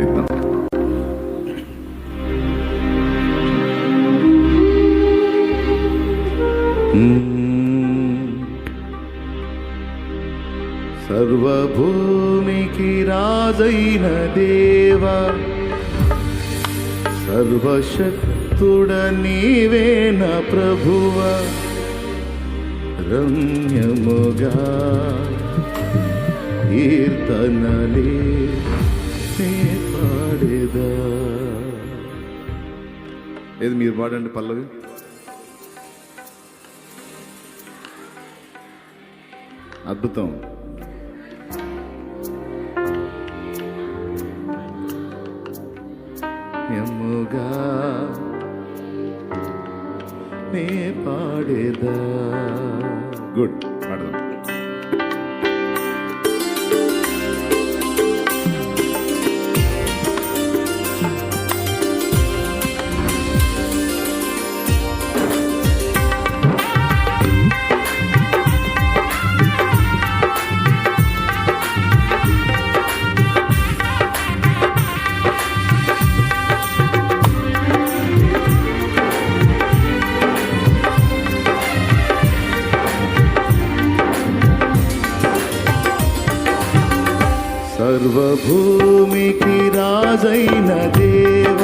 విందాం సర్వభూమికి రాజైన దేవా సర్వశక్తుడ నీవేన ప్రభువ రమ్యముగా కీర్తనలే పాడేదా? ఏది మీరు పాడండి పల్లవి? అద్భుతం. ఎమ్ముగా నే పాడేదా? గుడ్. దేవ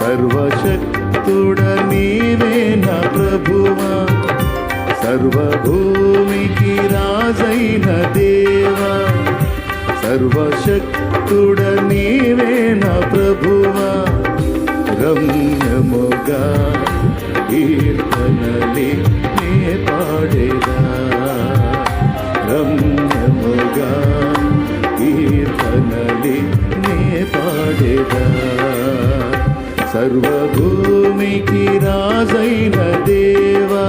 సర్వశక్తుడ నీవే నా ప్రభువ సర్వభూమికి రాజైన దేవ సర్వశక్తుడ నీవే నా ప్రభువ. రమ్యముగా కీర్తనలి నే పాడేదా? రమ్యముగా పాడేదా సర్వభూమికి రాజైన దేవా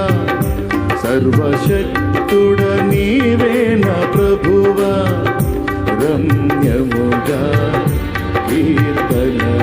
సర్వశక్తుడ నీవేన నా ప్రభువా రమ్యముగా కీర్తనలి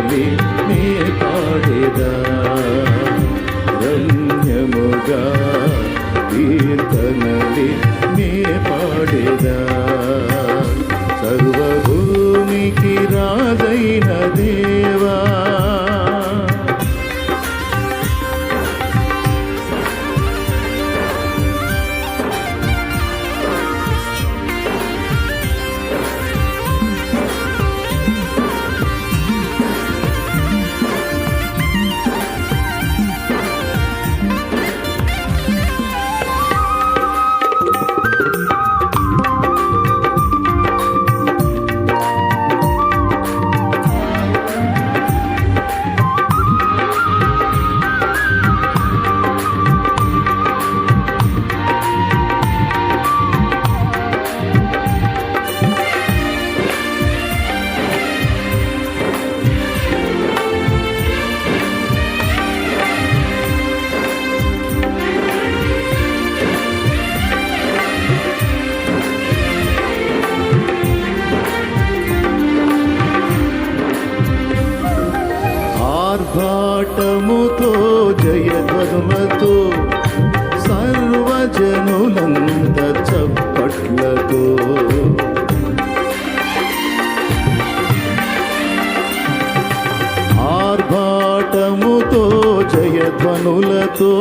జయధ్వనులతో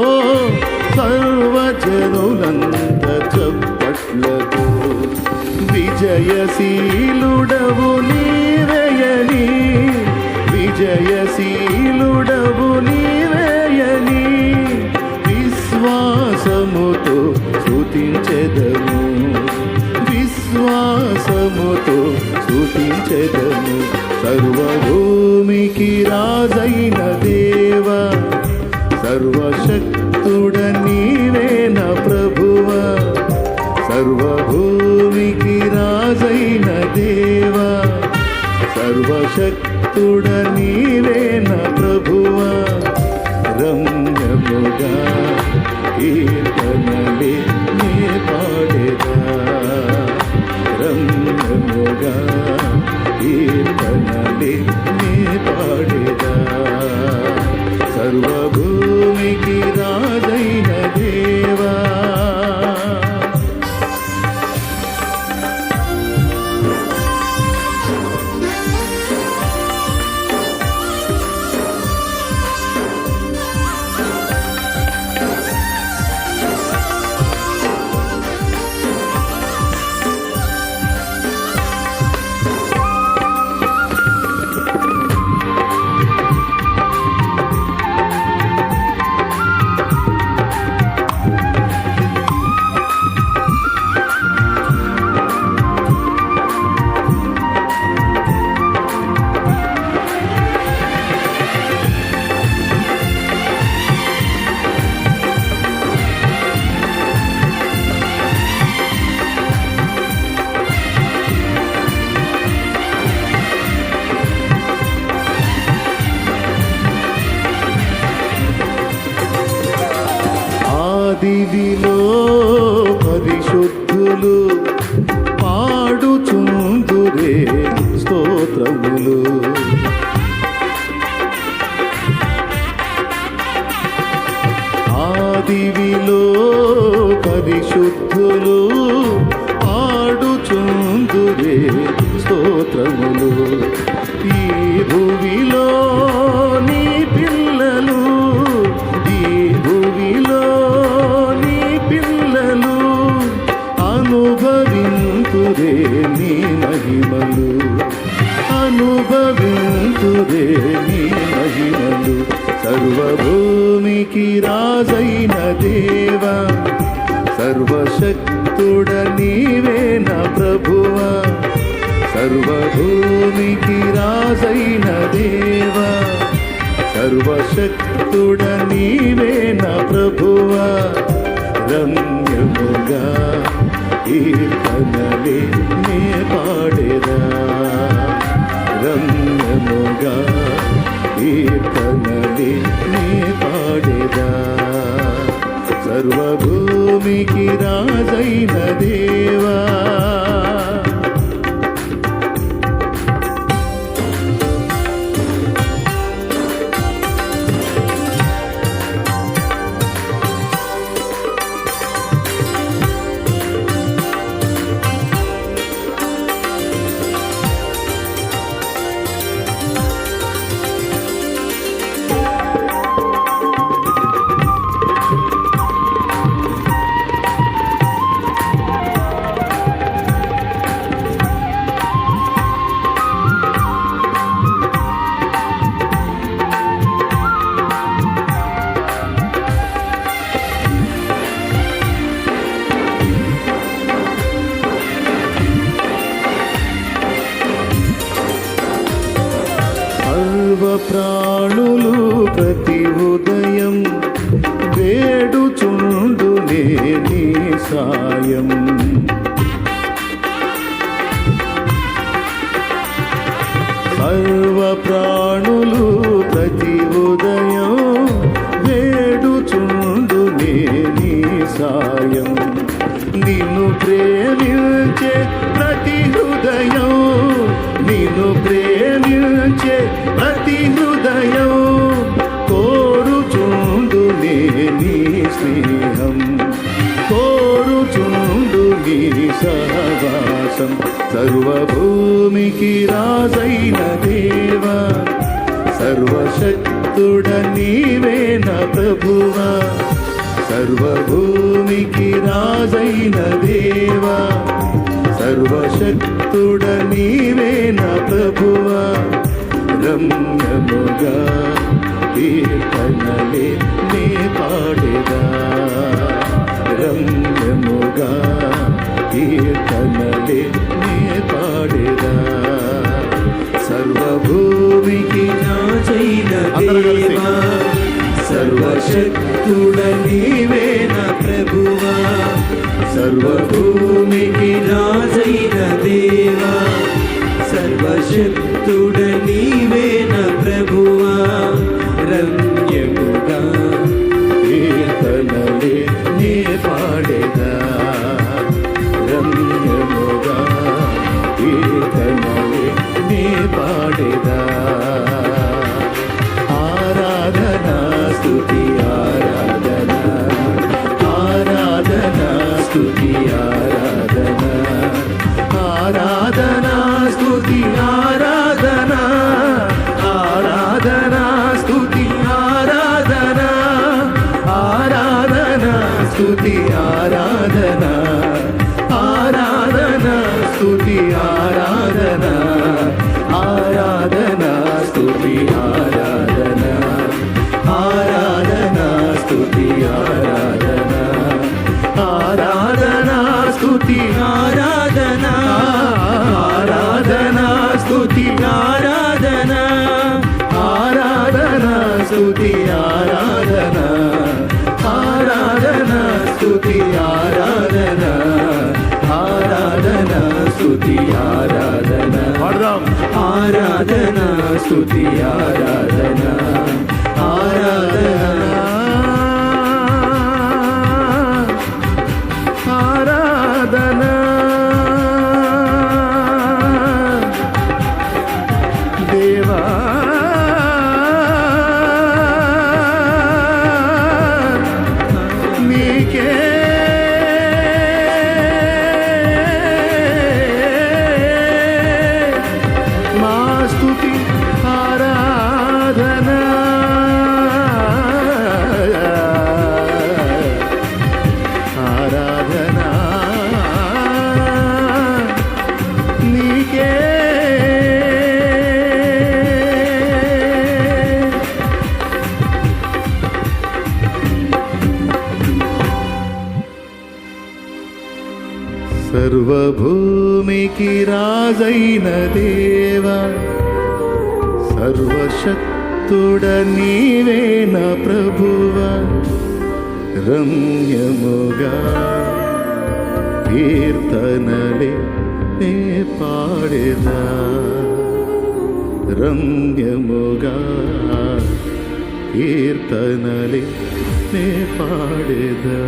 సర్వజనులంత చప్పట్లతో. విజయశీలుడవు నీవేయని విజయశీలుడవు నీవేయని విశ్వాసముతో స్తుతించెదము. విశ్వాసముతో స్తుతించెదము. సర్వభూమికి రాజైన దేవ సర్వశక్తుడ నీవేన ప్రభువ సర్వభూమికి రాజైన దేవ సర్వశక్తుడ నీవేన ప్రభు వీధిలో పరిశుద్ధులు పాడుచుందురే స్తోత్రములు. ఆదివిలో పరిశుద్ధులు నీ మహిమలు అనుభవింతురే నీ మహిమలు. సర్వభూమికి రాజైన దేవా సర్వశక్తుడ నీవే నా ప్రభువా. సర్వభూమికి రాజైన దేవా సర్వశక్తుడ నీవే నా ప్రభువా. రమ్యముగా ఈ నే పాడేదా రమ్యముగా ఈ నే పాడేదా సర్వభూమికి రాజైన దేవా. ప్రాణులు ప్రతి ఉదయం వేడుచుండు నీ సాయం. సర్వ ప్రాణులు ప్రతి ఉదయం వేడుచుండు నీ సాయం. నిన్ను ప్రేమించే సర్వభూమికి రాజైన దేవ సర్వశక్తుడ నీవేన నా ప్రభువా సర్వభూమికి రాజైన దేవ సర్వశక్తుడ నీవేన నా ప్రభువా. రమ్యముగా కీర్తనలే నే పాడేదా. రమ్యముగా కీర్తనలే సర్వశక్తుడా నీవేన ప్రభువా? సర్వభూమికి రాజైన దేవా సర్వశక్తుడా నీవేన ప్రభువా? రంగ స్తుతి ఆరాధన ఆరాధన స్తుతి ఆరాధన. ఆరాధన స్తుతి ఆరాధన ఆరాధన. ఆరాధన. దేవా సర్వభూమికి రాజైన దేవ సర్వశక్తుడ నీవేన ప్రభువ రమ్యముగా కీర్తనలే నే పాడేదా రమ్యముగా కీర్తనలే నే పాడేదా.